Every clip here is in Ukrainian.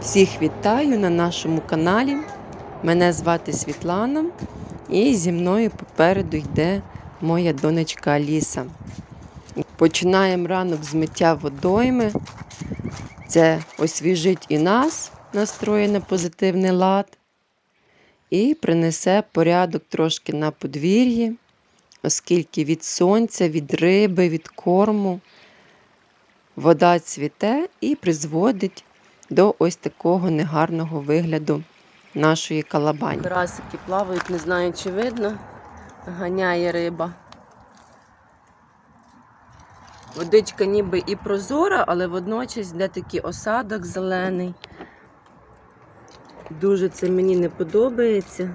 Всіх вітаю на нашому каналі. Мене звати Світлана, і зі мною попереду йде моя донечка Аліса. Починаємо ранок з миття водойми. Це освіжить і нас, настроє на позитивний лад, і принесе порядок трошки на подвір'ї, оскільки від сонця, від риби, від корму вода цвіте і призводить до ось такого негарного вигляду нашої калабані. Карасики плавають, не знаю, чи видно. Ганяє риба. Водичка ніби і прозора, але водночас йде такий осадок зелений. Дуже це мені не подобається.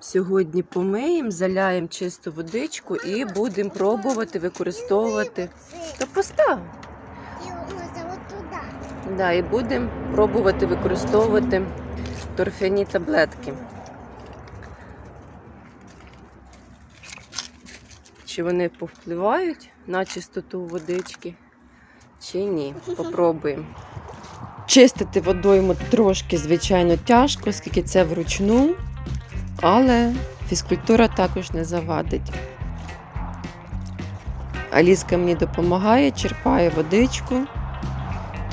Сьогодні помиємо, заляємо чисту водичку і будемо пробувати використовувати. Та постав. І можна от туди. Да, і будемо пробувати використовувати торфяні таблетки. Чи вони повпливають на чистоту водички, чи ні. Попробуємо. Чистити водойму трошки, звичайно, тяжко, оскільки це вручну, але фізкультура також не завадить. Аліска мені допомагає, черпає водичку.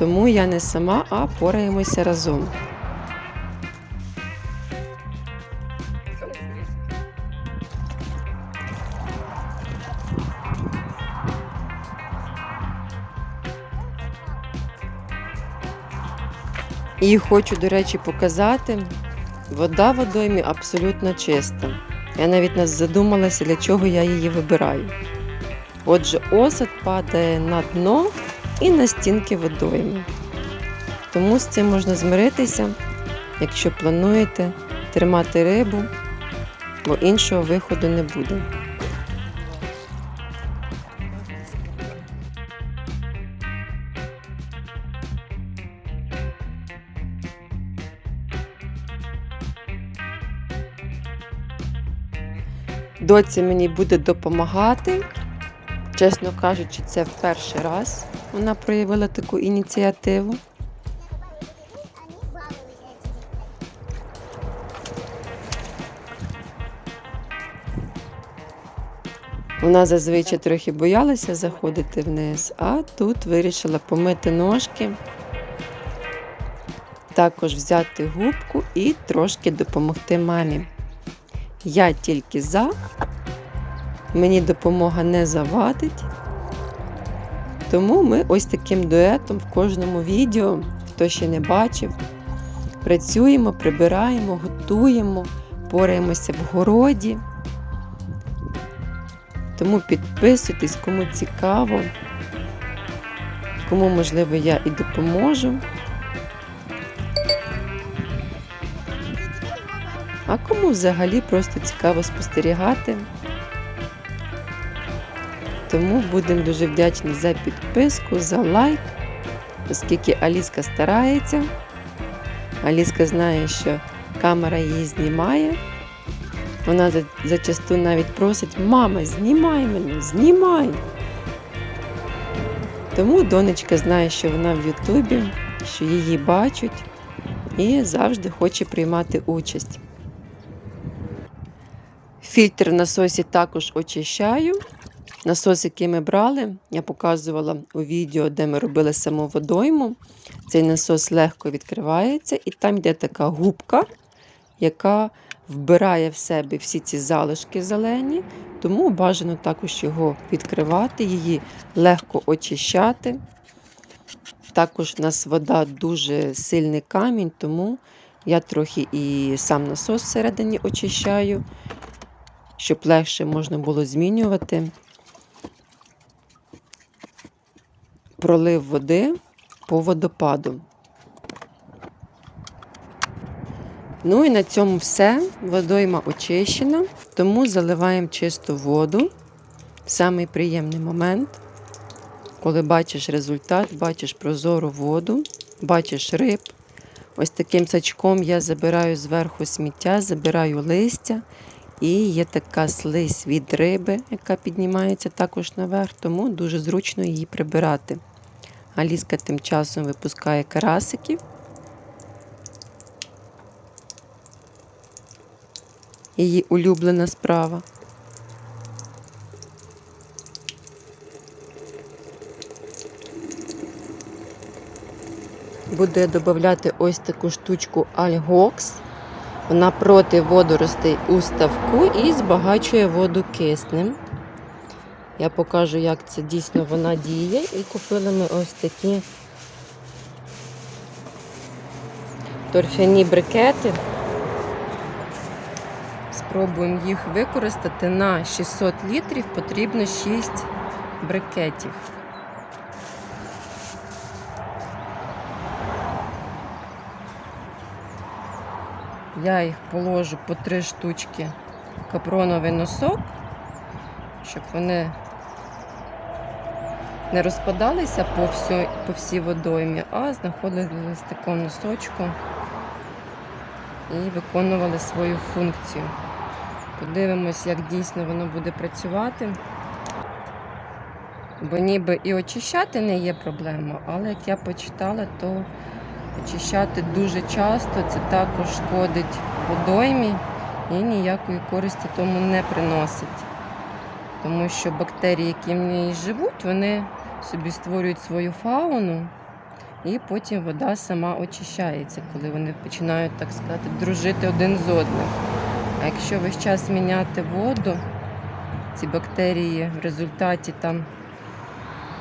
Тому я не сама, а пораємося разом. І хочу, до речі, показати, вода в водоймі абсолютно чиста. Я навіть не задумалася, для чого я її вибираю. Отже, осад падає на дно і на стінки водойми. Тому з цим можна змиритися, якщо плануєте тримати рибу, бо іншого виходу не буде. Доця мені буде допомагати. Чесно кажучи, це в перший раз вона проявила таку ініціативу. Вона зазвичай трохи боялася заходити вниз, а тут вирішила помити ножки, також взяти губку і трошки допомогти мамі. Я тільки за, мені допомога не завадить. Тому ми ось таким дуетом в кожному відео, хто ще не бачив, працюємо, прибираємо, готуємо, пораємося в городі. Тому підписуйтесь, кому цікаво, кому, можливо, я і допоможу. А кому взагалі просто цікаво спостерігати. Тому будемо дуже вдячні за підписку, за лайк, оскільки Аліска старається. Аліска знає, що камера її знімає. Вона зачасту навіть просить: мама, знімай мене, знімай. Тому донечка знає, що вона в Ютубі, що її бачать і завжди хоче приймати участь. Фільтр насосі також очищаю. Насос, який ми брали, я показувала у відео, де ми робили саму водойму. Цей насос легко відкривається, і там йде така губка, яка вбирає в себе всі ці залишки зелені, тому бажано також його відкривати, її легко очищати. Також у нас вода дуже сильний камінь, тому я трохи і сам насос всередині очищаю, щоб легше можна було змінювати. Пролив води по водопаду. Ну і на цьому все. Водойма очищена, тому заливаємо чисту воду. Самий приємний момент, коли бачиш результат, бачиш прозору воду, бачиш риб. Ось таким сачком я забираю зверху сміття, забираю листя. І є така слизь від риби, яка піднімається також наверх, тому дуже зручно її прибирати. Аліска тим часом випускає карасиків. Її улюблена справа. Буде додати ось таку штучку Альгокс. Вона проти водоростей у ставку і збагачує воду киснем. Я покажу, як це дійсно вона діє. І купили ми ось такі торфяні брикети. Спробуємо їх використати на 600 літрів, потрібно 6 брикетів. Я їх положу по три штучки капроновий носок, щоб вони не розпадалися по, всю, по всій водоймі, а знаходились в такому носочку і виконували свою функцію. Подивимось, як дійсно воно буде працювати. Бо ніби і очищати не є проблема, але як я почитала, то очищати дуже часто це також шкодить водоймі і ніякої користі тому не приносить. Тому що бактерії, які в ній живуть, вони собі створюють свою фауну, і потім вода сама очищається, коли вони починають, так сказати, дружити один з одним. А якщо весь час міняти воду, ці бактерії в результаті там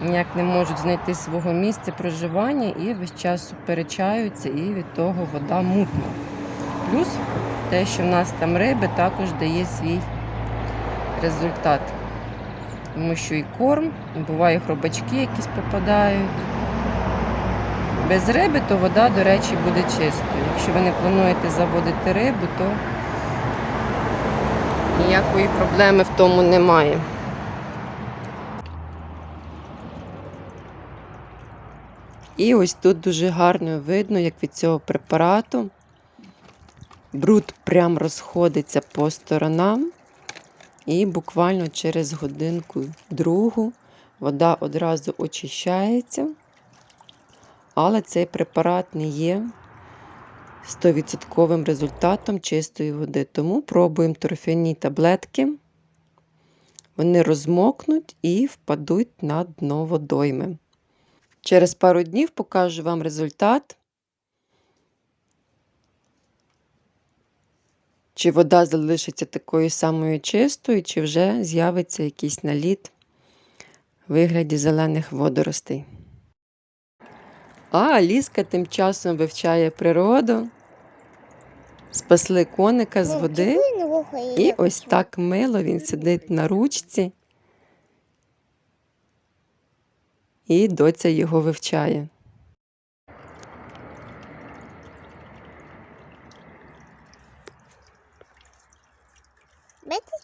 ніяк не можуть знайти свого місця проживання і весь час суперечаються, і від того вода мутна. Плюс те, що в нас там риби, також дає свій результат. Тому що і корм, і буває хробачки якісь попадають. Без риби, то вода, до речі, буде чистою. Якщо ви не плануєте заводити рибу, то ніякої проблеми в тому немає. І ось тут дуже гарно видно, як від цього препарату бруд прям розходиться по сторонам. І буквально через годинку другу вода одразу очищається. Але цей препарат не є 100% результатом чистої води. Тому пробуємо торфяні таблетки. Вони розмокнуть і впадуть на дно водойми. Через пару днів покажу вам результат. Чи вода залишиться такою самою чистою, чи вже з'явиться якийсь наліт в вигляді зелених водоростей. А Аліска тим часом вивчає природу. Спасли коника з води. І ось так мило він сидить на ручці. І доця його вивчає.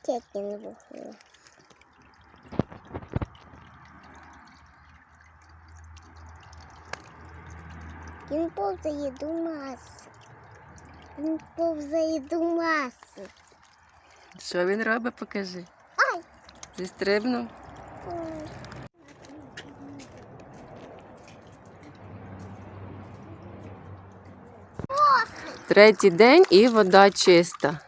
Як він вухує? Він повзає до маси. Він повзає до маси. Що він робить, покажи. Ай! Зістрибнув. Ой. Третій день і вода чиста.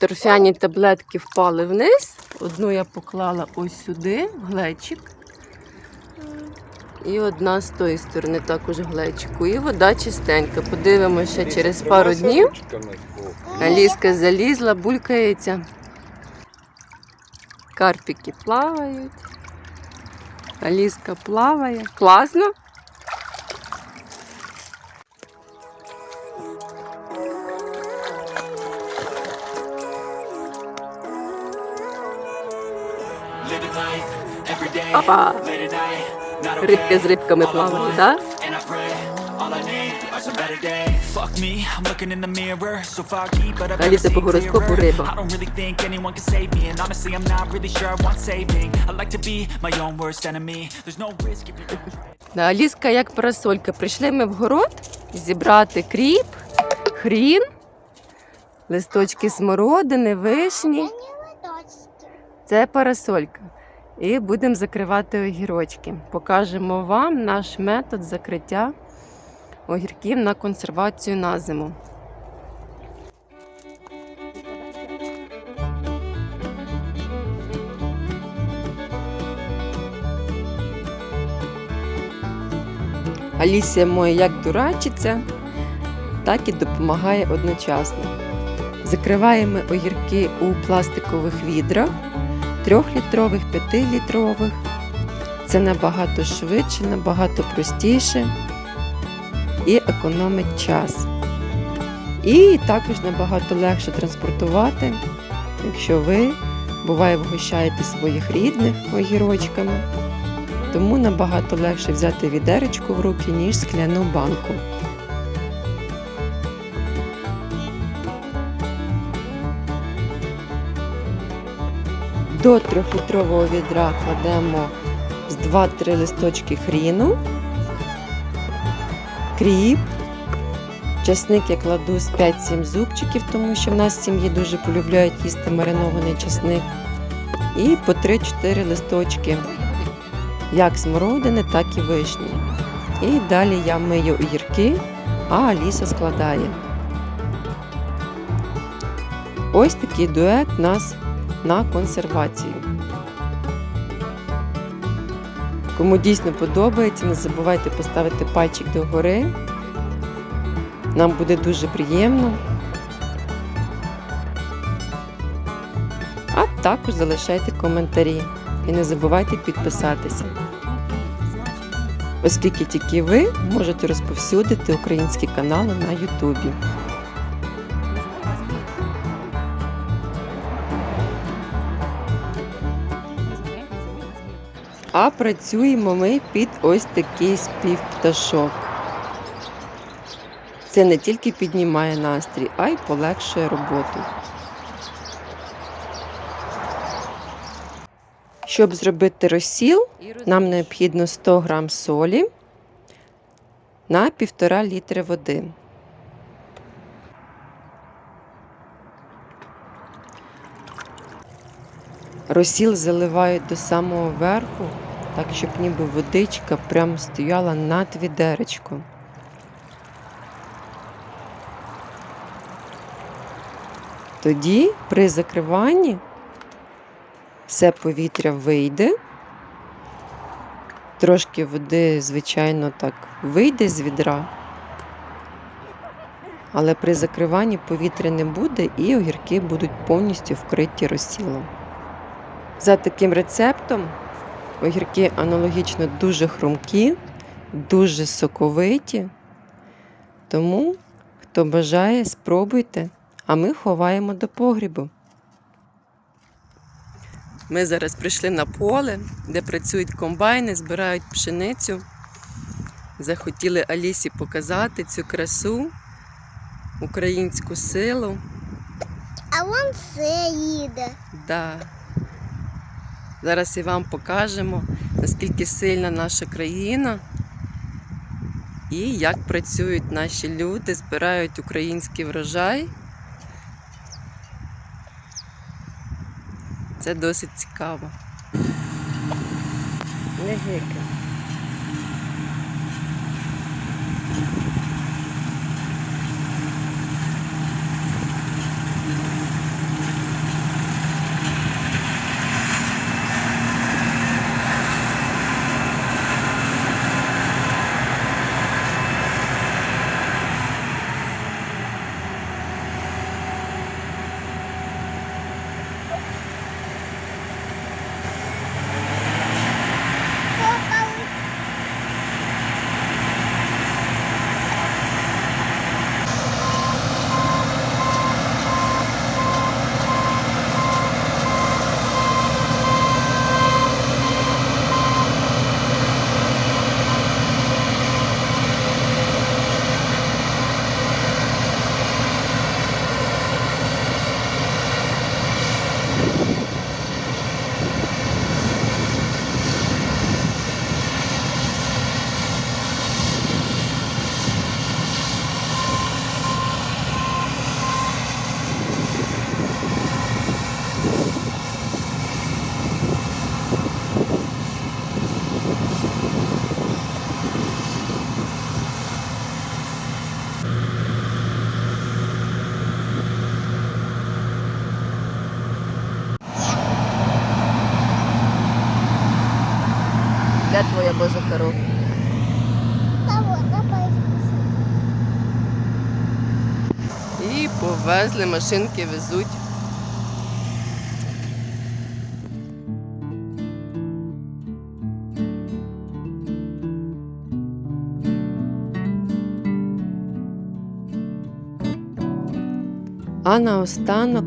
Торфяні таблетки впали вниз. Одну я поклала ось сюди, в глечик. І одна з тої сторони також в глечику. І вода чистенька. Подивимося ще через пару днів. Аліска залізла, булькається. Карпіки плавають. Аліска плаває. Класно? Worst enemy. There's no risk if you don't try. Да, Аліска як парасолька. Прийшли ми в город зібрати кріп, хрін, листочки смородини, вишні. Це парасолька. І будемо закривати огірочки. Покажемо вам наш метод закриття огірків на консервацію на зиму. Алісія моя як дурачиться, так і допомагає одночасно. Закриваємо огірки у пластикових відрах, 3-літрових, 5-літрових. Це набагато швидше, набагато простіше і економить час. І також набагато легше транспортувати, якщо ви буває вгощаєте своїх рідних огірочками. Тому набагато легше взяти відеречку в руки, ніж скляну банку. До трьохлітрового відра кладемо з 2-3 листочки хріну, кріп, часник я кладу з 5-7 зубчиків, тому що в нас в сім'ї дуже полюбляють їсти маринований часник. І по 3-4 листочки як смородини, так і вишні. І далі я мию огірки, а Аліса складає. Ось такий дует у нас на консервацію. Кому дійсно подобається, не забувайте поставити пальчик догори. Нам буде дуже приємно. А також залишайте коментарі. І не забувайте підписатися, оскільки тільки ви можете розповсюдити українські канали на Ютубі. А працюємо ми під ось такий спів пташок. Це не тільки піднімає настрій, а й полегшує роботу. Щоб зробити розсіл, нам необхідно 100 г солі на 1,5 літри води. Розсіл заливають до самого верху, так щоб ніби водичка прямо стояла над відеречком. Тоді при закриванні все повітря вийде. Трошки води, звичайно, так вийде з відра, але при закриванні повітря не буде і огірки будуть повністю вкриті розсілом. За таким рецептом огірки аналогічно дуже хрумкі, дуже соковиті. Тому, хто бажає, спробуйте, а ми ховаємо до погрібу. Ми зараз прийшли на поле, де працюють комбайни, збирають пшеницю. Захотіли Алісі показати цю красу, українську силу. А вон це їде. Да. Зараз і вам покажемо, наскільки сильна наша країна і як працюють наші люди, збирають український врожай. Це досить цікаво. Не гикай. Повезли, машинки везуть. А наостанок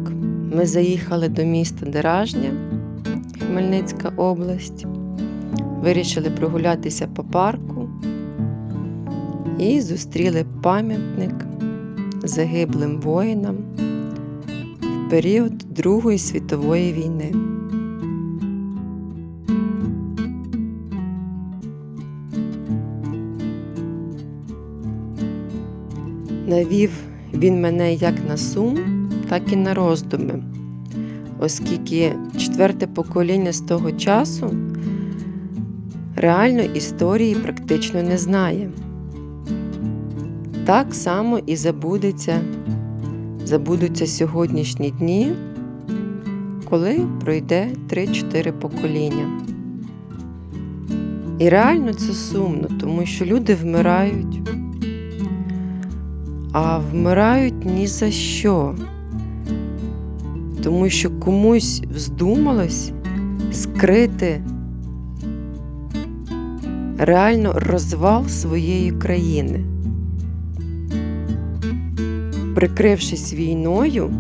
ми заїхали до міста Деражня, Хмельницька область. Вирішили прогулятися по парку і зустріли пам'ятник загиблим воїнам в період Другої світової війни. Навів він мене як на сум, так і на роздуми, оскільки четверте покоління з того часу реально історії практично не знає. Так само і забудеться, забудуться сьогоднішні дні, коли пройде 3-4 покоління. І реально це сумно, тому що люди вмирають, а вмирають ні за що. Тому що комусь вздумалось скрити реально розвал своєї країни прикрившись війною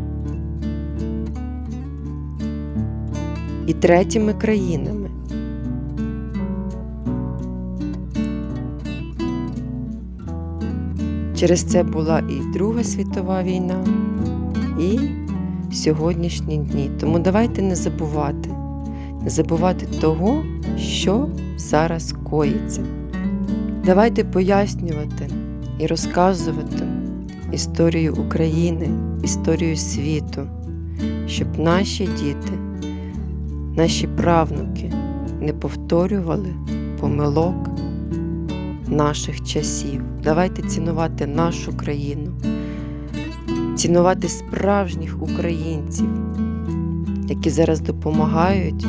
і третіми країнами. Через це була і Друга світова війна, і сьогоднішні дні. Тому давайте не забувати, не забувати того, що зараз коїться. Давайте пояснювати і розказувати історію України, історію світу, щоб наші діти, наші правнуки не повторювали помилок наших часів. Давайте цінувати нашу країну, цінувати справжніх українців, які зараз допомагають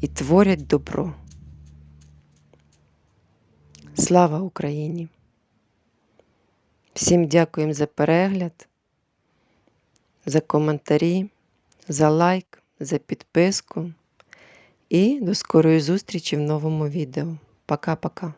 і творять добро. Слава Україні! Всім дякуємо за перегляд, за коментарі, за лайк, за підписку і до скорої зустрічі в новому відео. Пока-пока!